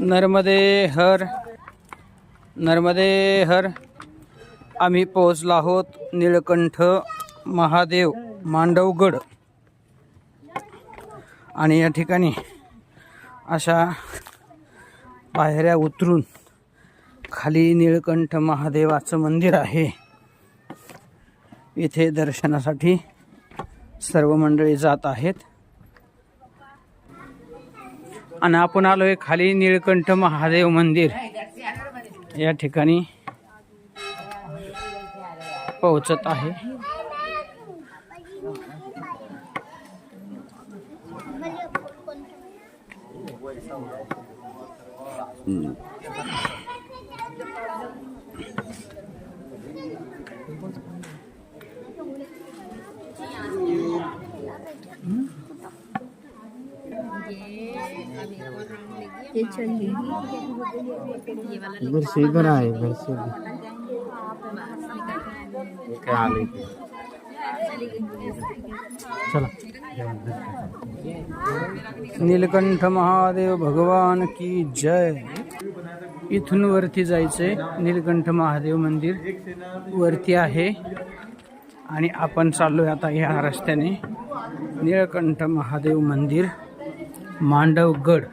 नर्मदे हर नर्मदे हर. आम्ही पोहोचलो आहोत निळकंठ महादेव मांडवगड. आणि या ठिकाणी अशा पायऱ्या उतरून खाली निळकंठ महादेवाचं मंदिर आहे. इथे दर्शनासाठी सर्व मंडळी जात आहेत. आणि आपण आलो आहे खाली निळकंठ महादेव मंदिर. या ठिकाणी पोहोचत आहे. इधर से इधर आए इधर से नीलकंठ महादेव भगवान की जय। इथून वरती जायचंय नीलकंठ महादेव मंदिर. वरती आहे. आणि आपण चाललोय आता ह्या रस्त्याने नीलकंठ महादेव मंदिर. માંડવગઢ.